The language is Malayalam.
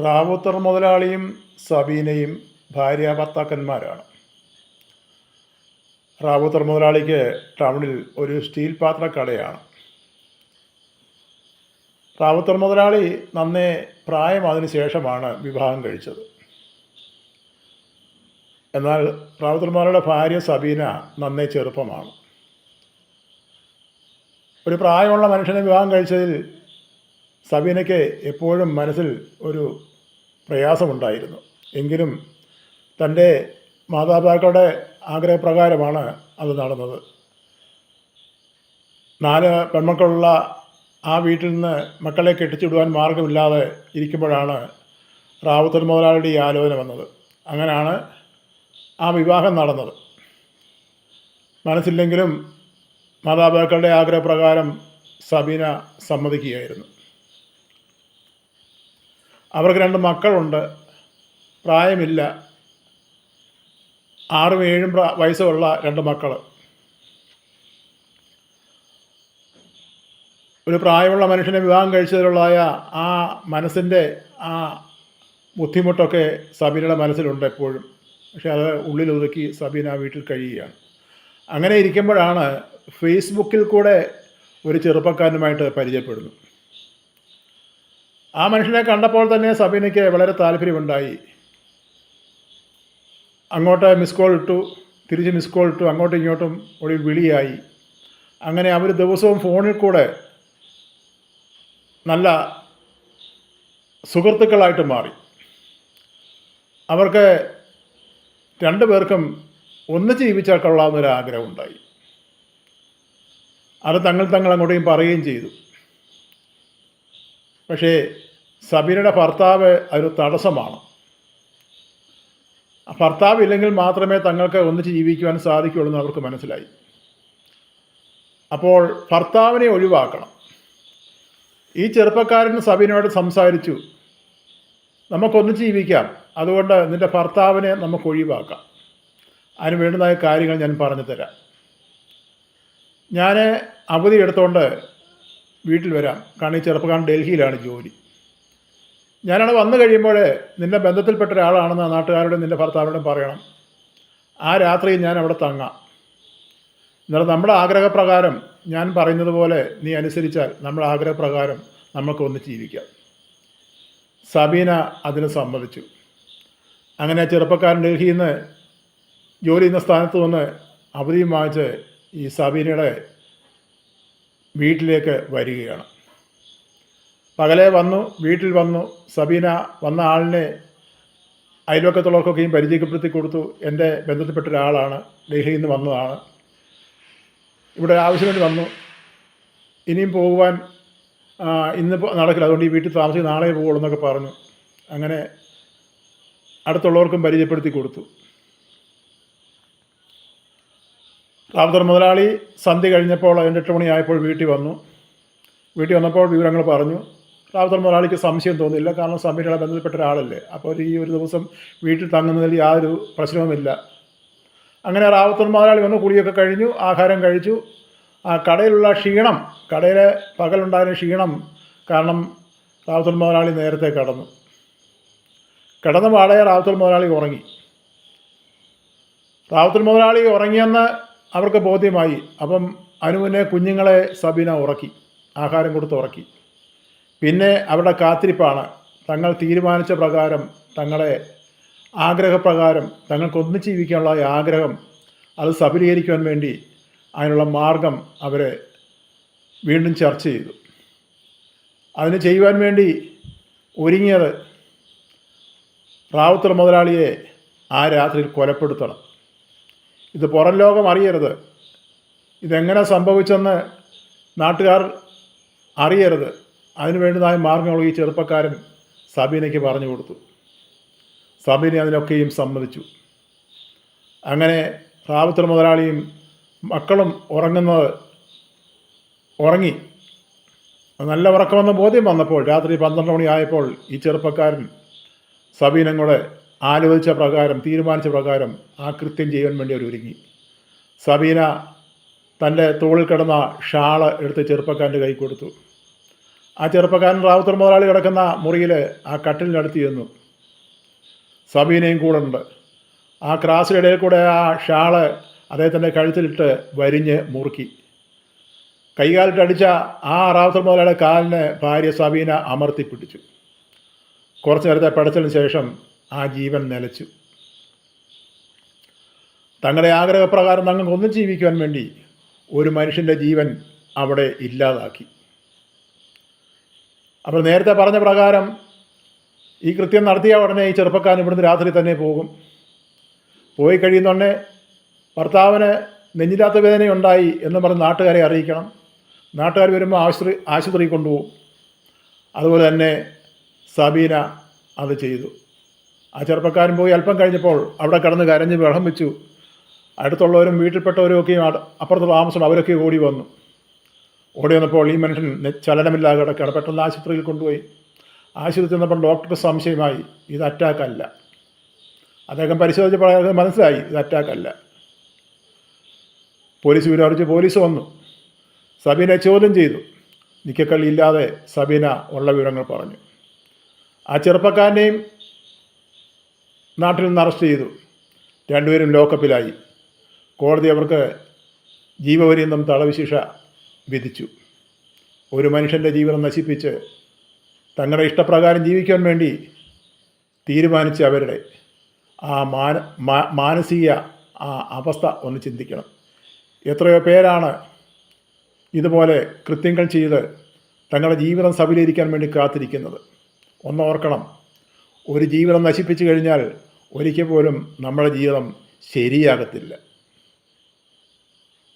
റാവുത്തർ മുതലാളിയും സബീനയും ഭാര്യ ഭർത്താക്കന്മാരാണ്. റാവുത്തർ മുതലാളിക്ക് ടൗണിൽ ഒരു സ്റ്റീൽ പാത്രക്കടയാണ്. റാവുത്തർ മുതലാളി നന്നേ പ്രായമായതിനു ശേഷമാണ് വിവാഹം കഴിച്ചത്. എന്നാൽ റാവുത്തർ മുതലാളിയുടെ ഭാര്യ സബീന നന്നേ ചെറുപ്പമാണ്. ഒരു പ്രായമുള്ള മനുഷ്യനെ വിവാഹം കഴിച്ചതിൽ സബീനയ്ക്ക് എപ്പോഴും മനസ്സിൽ ഒരു പ്രയാസമുണ്ടായിരുന്നു. എങ്കിലും തന്റെ മാതാപിതാക്കളുടെ ആഗ്രഹപ്രകാരമാണ് അത് നടന്നത്. നാല് പെൺമക്കളുള്ള ആ വീട്ടിൽ നിന്ന് മക്കളെ കെട്ടിച്ചിടുവാൻ മാർഗമില്ലാതെ ഇരിക്കുമ്പോഴാണ് റാവുത്തർ മുതലാളിയുടെ ഈ ആലോചന വന്നത്. അങ്ങനെയാണ് ആ വിവാഹം നടന്നത്. മനസ്സില്ലെങ്കിലും മാതാപിതാക്കളുടെ ആഗ്രഹപ്രകാരം സബീന സമ്മതിക്കുകയായിരുന്നു. അവർക്ക് രണ്ട് മക്കളുണ്ട്. പ്രായമില്ല. ആറും ഏഴും വയസ്സുള്ള രണ്ട് മക്കൾ ഒരു പ്രായമുള്ള മനുഷ്യനെ വിവാഹം കഴിച്ചതിലുള്ളതായ ആ മനസ്സിന്റെ ആ ബുദ്ധിമുട്ടൊക്കെ സബീനയുടെ മനസ്സിലുണ്ട് എപ്പോഴും. പക്ഷെ അത് ഉള്ളിലൊതുക്കി സബീന വീട്ടിൽ കഴിയുകയാണ്. അങ്ങനെ ഇരിക്കുമ്പോഴാണ് ഫേസ്ബുക്കിൽ കൂടെ ഒരു ചെറുപ്പക്കാരനുമായിട്ട് പരിചയപ്പെടുന്നു. ആ മനുഷ്യനെ കണ്ടപ്പോൾ തന്നെ സബീനയ്ക്ക് വളരെ താല്പര്യമുണ്ടായി. അങ്ങോട്ട് മിസ് കോൾ ഇട്ടു തിരിച്ച് മിസ് കോൾ ഇട്ടു അങ്ങോട്ടും ഇങ്ങോട്ടും ഒരു വിളിയായി. അങ്ങനെ അവർ ദിവസവും ഫോണിൽ കൂടെ നല്ല സുഹൃത്തുക്കളായിട്ട് മാറി. അവർക്ക് രണ്ടു പേർക്കും ഒന്നിച്ച് ജീവിച്ചാൽ കൊള്ളാവുന്നൊരു ആഗ്രഹം ഉണ്ടായി അത് തങ്ങൾ തങ്ങൾ അങ്ങോട്ടേക്കും പറയുകയും ചെയ്തു. പക്ഷേ സബീനയുടെ ഭർത്താവ് ഒരു തടസ്സമാണ്. ഭർത്താവ് ഇല്ലെങ്കിൽ മാത്രമേ തങ്ങൾക്ക് ഒന്നിച്ച് ജീവിക്കുവാൻ സാധിക്കുകയുള്ളൂ എന്ന് അവർക്ക് മനസ്സിലായി. അപ്പോൾ ഭർത്താവിനെ ഒഴിവാക്കണം. ഈ ചെറുപ്പക്കാരൻ സബീനയോട് സംസാരിച്ചു നമുക്കൊന്നിച്ച് ജീവിക്കാം. അതുകൊണ്ട് നിന്റെ ഭർത്താവിനെ നമുക്ക് ഒഴിവാക്കാം. അതിന് വേണ്ടുന്നതായ കാര്യങ്ങൾ ഞാൻ പറഞ്ഞു തരാം. ഞാൻ അവധി എടുത്തുകൊണ്ട് വീട്ടിൽ വരാം. കാരണം ഈ ചെറുപ്പക്കാരൻ ഡൽഹിയിലാണ് ജോലി. ഞാനവിടെ വന്നു കഴിയുമ്പോൾ നിന്നെ ബന്ധത്തിൽപ്പെട്ട ഒരാളാണെന്ന് നാട്ടുകാരോടും നിന്റെ ഭർത്താവിനോടും പറയണം. ആ രാത്രി ഞാൻ അവിടെ തങ്ങാം. എന്നാൽ നമ്മുടെ ആഗ്രഹപ്രകാരം ഞാൻ പറയുന്നത് പോലെ നീ അനുസരിച്ചാൽ നമ്മുടെ ആഗ്രഹപ്രകാരം നമുക്ക് ഒന്ന് ജീവിക്കാം. സബീന അതിന് സമ്മതിച്ചു. അങ്ങനെ ചെറുപ്പക്കാരൻ ഡൽഹിയിൽ നിന്ന് ജോലി ചെയ്യുന്ന സ്ഥാനത്ത് വന്ന് അവധിയും വാങ്ങിച്ച് ഈ സബീനയുടെ വീട്ടിലേക്ക് വരികയാണ്. പകലെ വന്നു വീട്ടിൽ വന്നു സബീന വന്ന ആളിനെ അയൽവക്കത്തുള്ളവർക്കൊക്കെയും പരിചയപ്പെടുത്തി കൊടുത്തു. എന്റെ ബന്ധത്തിൽപ്പെട്ട ഒരാളാണ് ഡൽഹിയിൽ നിന്ന് വന്നതാണ്. ഇവിടെ ആവശ്യമായിട്ട് വന്നു. ഇനിയും പോകുവാൻ ഇന്ന് നടക്കില്ല. അതുകൊണ്ട് ഈ വീട്ടിൽ താമസിച്ച് നാളെ പോകുള്ളൂ എന്നൊക്കെ പറഞ്ഞു. അങ്ങനെ അടുത്തുള്ളവർക്കും പരിചയപ്പെടുത്തി കൊടുത്തു. റാവുത്തർ മുതലാളി സന്ധി കഴിഞ്ഞപ്പോൾ അതിന്റെ മണിയായപ്പോൾ വീട്ടിൽ വന്നു. വീട്ടിൽ വന്നപ്പോൾ വിവരങ്ങൾ പറഞ്ഞു. റാബ്ദർ മുതലാളിക്ക് സംശയം തോന്നിയില്ല. കാരണം സമീരയുടെ ബന്ധപ്പെട്ട ഒരാളല്ലേ. അപ്പോൾ ഈ ഒരു ദിവസം വീട്ടിൽ തങ്ങുന്നതിൽ യാതൊരു പ്രശ്നവുമില്ല. അങ്ങനെ റാവുത്തർ മുതലാളി വന്ന് കുളിയൊക്കെ കഴിഞ്ഞു ആഹാരം കഴിച്ചു. കടയിലുള്ള ക്ഷീണം കടയിലെ പകലുണ്ടായിരുന്ന ക്ഷീണം കാരണം റാവുത്തർ മുതലാളി നേരത്തെ കടന്നു. കിടന്ന പാടെ റാവത്തർ മുതലാളി ഉറങ്ങി. റാവത്തർ മുതലാളി ഉറങ്ങിയെന്ന് അവർക്ക് ബോധ്യമായി. അപ്പം അനുവിനെ കുഞ്ഞുങ്ങളെ സബീന ഉറക്കി ആഹാരം കൊടുത്ത് ഉറക്കി. പിന്നെ അവരുടെ കാത്തിരിപ്പാണ്. തങ്ങൾ തീരുമാനിച്ച പ്രകാരം തങ്ങളെ ആഗ്രഹപ്രകാരം തങ്ങൾക്ക് ഒന്നിച്ച് ജീവിക്കാനുള്ള ആഗ്രഹം അത് സഫലീകരിക്കുവാൻ വേണ്ടി അതിനുള്ള മാർഗം അവരെ വീണ്ടും ചർച്ച ചെയ്തു. അതിന് ചെയ്യുവാൻ വേണ്ടി ഒരുങ്ങിയത് റാവുത്തർ മുതലാളിയെ ആ രാത്രിയിൽ കൊലപ്പെടുത്തണം. ഇത് പുറം ലോകം അറിയരുത്. ഇതെങ്ങനെ സംഭവിച്ചെന്ന് നാട്ടുകാർ അറിയരുത്. അതിനു വേണ്ടുന്നതായ മാർഗങ്ങൾ ഈ ചെറുപ്പക്കാരൻ സബീനയ്ക്ക് പറഞ്ഞു കൊടുത്തു. സബീന അതിനൊക്കെയും സമ്മതിച്ചു. അങ്ങനെ റാവുത്തർ മുതലാളിയും മക്കളും ഉറങ്ങുന്നത് ഉറങ്ങി. നല്ല ഉറക്കമെന്ന ബോധ്യം വന്നപ്പോൾ രാത്രി പന്ത്രണ്ട് മണിയായപ്പോൾ ഈ ചെറുപ്പക്കാരൻ സബീനങ്ങളുടെ ആലോചിച്ച പ്രകാരം തീരുമാനിച്ച പ്രകാരം ആ കൃത്യം ചെയ്യാൻ വേണ്ടി അവർ ഒരുങ്ങി. സബീന തന്റെ തോളിൽ കിടന്ന ഷാൾ എടുത്ത് ചെറുപ്പക്കാരന്റെ കൈ കൊടുത്തു. ആ ചെറുപ്പക്കാരൻ റാവുത്തർ മുതലാളി കിടക്കുന്ന മുറിയിൽ ആ കട്ടിലിനടുത്ത് ചെന്നു. സബീനയും കൂടെ ഉണ്ട്. ആ ക്രാസിലിടയിൽ കൂടെ ആ ഷാൾ അദ്ദേഹത്തിന്റെ കഴുത്തിലിട്ട് വരിഞ്ഞ് മുറുക്കി. കൈകാലിട്ടടിച്ച ആ റാവുത്തർ മുതലാളിയുടെ കാലിന് ഭാര്യ സബീന അമർത്തി പിടിച്ചു. കുറച്ച് നേരത്തെ പടച്ചതിന് ശേഷം ആ ജീവൻ നിലച്ചു. തങ്ങളുടെ ആഗ്രഹപ്രകാരം തങ്ങൾക്ക് ഒന്നും ജീവിക്കുവാൻ വേണ്ടി ഒരു മനുഷ്യന്റെ ജീവൻ അവിടെ ഇല്ലാതാക്കി. അപ്പോൾ നേരത്തെ പറഞ്ഞ പ്രകാരം ഈ കൃത്യം നടത്തിയ ഉടനെ ഈ ചെറുപ്പക്കാരൻ ഇവിടുന്ന് രാത്രി തന്നെ പോകും. പോയി കഴിയുന്നുടനെ ഭർത്താവിന് നെഞ്ഞില്ലാത്ത വേദനയുണ്ടായി എന്ന് പറഞ്ഞ് നാട്ടുകാരെ അറിയിക്കണം. നാട്ടുകാർ വരുമ്പോൾ ആശുപത്രി ആശുപത്രി കൊണ്ടുപോകും. അതുപോലെ തന്നെ സബീന അത് ചെയ്തു. ആ ചെറുപ്പക്കാരൻ പോയി അല്പം കഴിഞ്ഞപ്പോൾ അവിടെ കിടന്ന് കരഞ്ഞ് വിളം വെച്ചു അടുത്തുള്ളവരും വീട്ടിൽപ്പെട്ടവരും ഒക്കെ അട- അപ്പുറത്ത് താമസം അവരൊക്കെ ഓടി വന്നു. ഓടി വന്നപ്പോൾ ഈ മനുഷ്യൻ ചലനമില്ലാതെ കിടക്കുകയാണ്. പെട്ടെന്ന് ആശുപത്രിയിൽ കൊണ്ടുപോയി. ആശുപത്രി ചെന്നപ്പോൾ ഡോക്ടർക്ക് സംശയമായി ഇത് അറ്റാക്കല്ല അദ്ദേഹം പരിശോധിച്ചപ്പോൾ അദ്ദേഹം മനസ്സിലായി ഇത് അറ്റാക്കല്ല പോലീസ് വിരോധിച്ച് പോലീസ് വന്നു. സബീനെ ചോദ്യം ചെയ്തു. നിക്കക്കള്ളി ഇല്ലാതെ സബീന ഉള്ള വിവരങ്ങൾ പറഞ്ഞു. ആ ചെറുപ്പക്കാരനെയും നാട്ടിൽ നിന്ന് അറസ്റ്റ് ചെയ്തു. രണ്ടുപേരും ലോക്കപ്പിലായി. കോടതി അവർക്ക് ജീവപര്യന്തം തടവ് വിധിച്ചു. ഒരു മനുഷ്യന്റെ ജീവനം നശിപ്പിച്ച് തങ്ങളുടെ ഇഷ്ടപ്രകാരം ജീവിക്കാൻ വേണ്ടി തീരുമാനിച്ച അവരുടെ ആ മാന മാനസിക ആ അവസ്ഥ ഒന്ന് ചിന്തിക്കണം. എത്രയോ പേരാണ് ഇതുപോലെ കൃത്യങ്ങൾ ചെയ്ത് തങ്ങളുടെ ജീവിതം സബലീകരിക്കാൻ വേണ്ടി കാത്തിരിക്കുന്നത്. ഒന്ന് ഓർക്കണം. ഒരു ജീവിതം നശിപ്പിച്ചു കഴിഞ്ഞാൽ ഒരിക്കൽ പോലും നമ്മുടെ ജീവിതം ശരിയാകത്തില്ല.